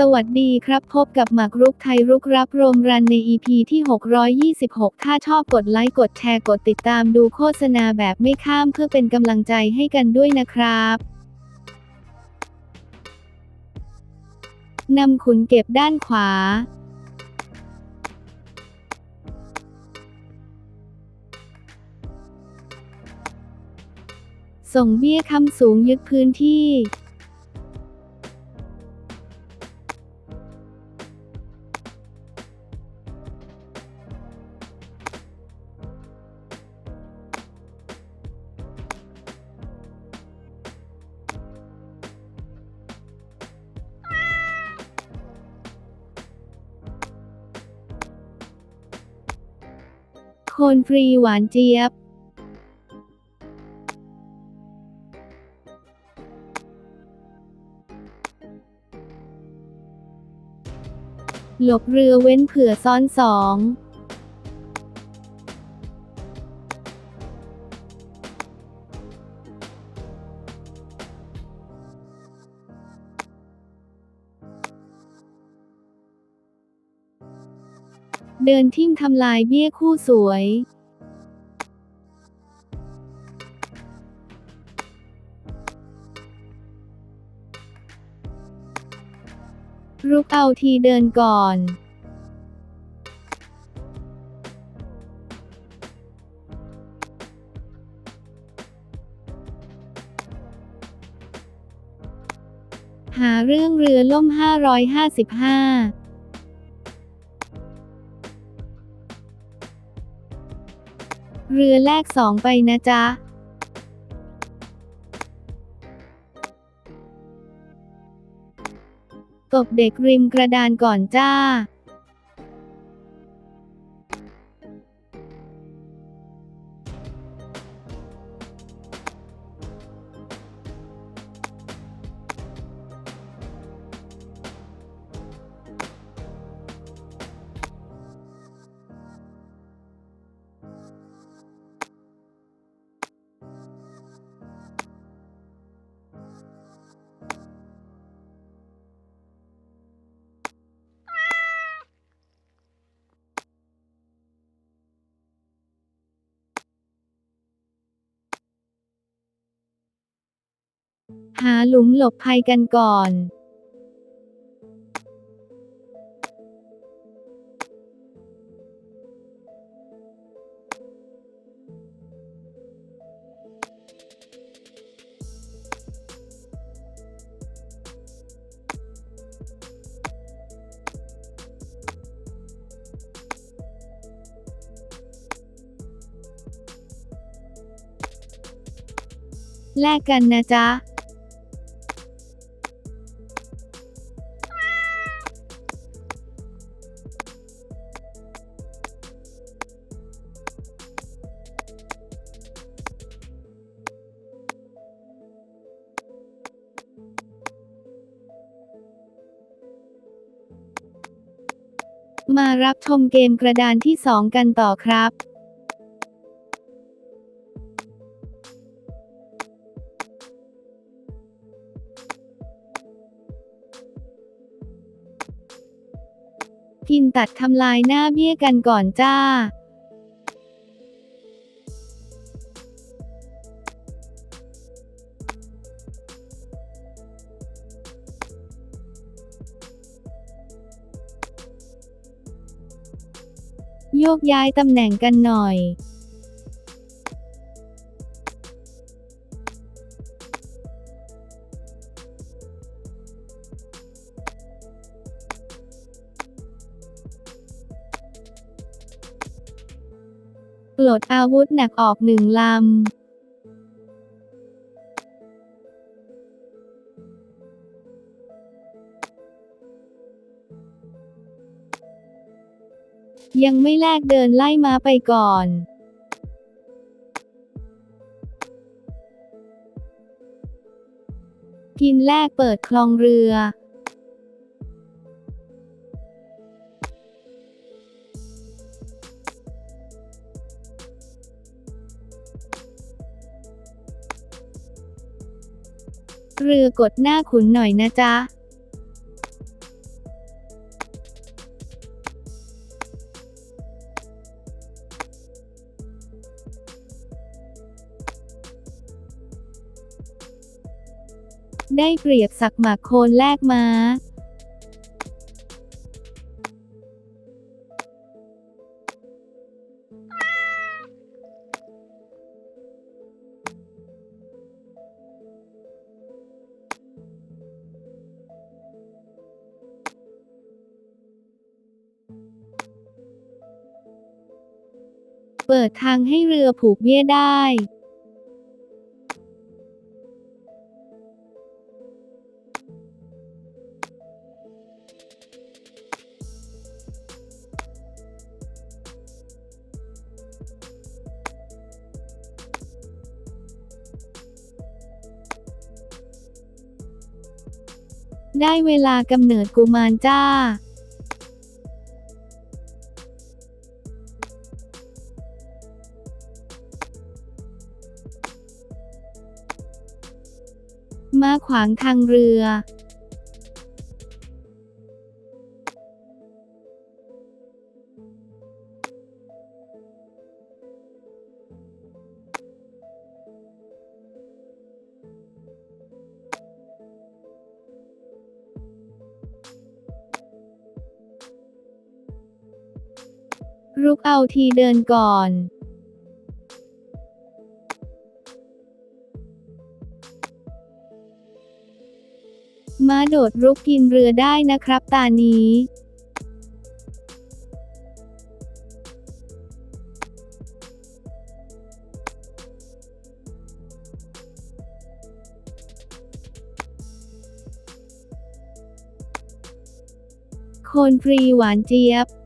สวัสดีครับพบกับหมากรุกไทยรุกรับโรมรันใน EP ที่ 626 ถ้าชอบกดไลค์กดแชร์กดติดตามดูโฆษณาแบบไม่ข้ามเพื่อเป็นกำลังใจให้กันด้วยนะครับนำขุนเก็บด้านขวา ส่งเบี้ยคำสูงยึดพื้นที่ คนฟรีหวานเจี๊ยบหลบเรือเว้นเผื่อซ้อนสอง เดินทิ่มทำลายเบี้ยคู่สวย รุกเอาทีเดินก่อนหาเรื่องเรือล่ม 555 เรือแรกสองไปนะจ๊ะตบเด็กริมกระดานก่อนจ้า หาหลุมหลบภัยกันก่อนแลกกันนะจ๊ะ มารับชมเกมกระดานที่ 2 กันต่อครับกินตัดทำลายหน้าเบี้ยกันก่อนจ้า โยกย้ายตำแหน่งกันหน่อยปลดอาวุธหนักออกหนึ่งลำ ยังไม่แลกเดินไล่ม้าไปก่อนกินแลกเปิดคลองเรือ เรือกดหน้าขุนหน่อยนะจ๊ะ ได้เปรียบสักหมากโคนแลกม้าเปิดทางให้เรือผูกเบี้ยได้ ได้เวลากำเนิดกุมารจ้ามาขวางทางเรือ รุกเอาทีเดินก่อนม้าโดดรุกกินเรือได้นะครับตานี้ โคนฟรีหวานเจี๊ยบขอบ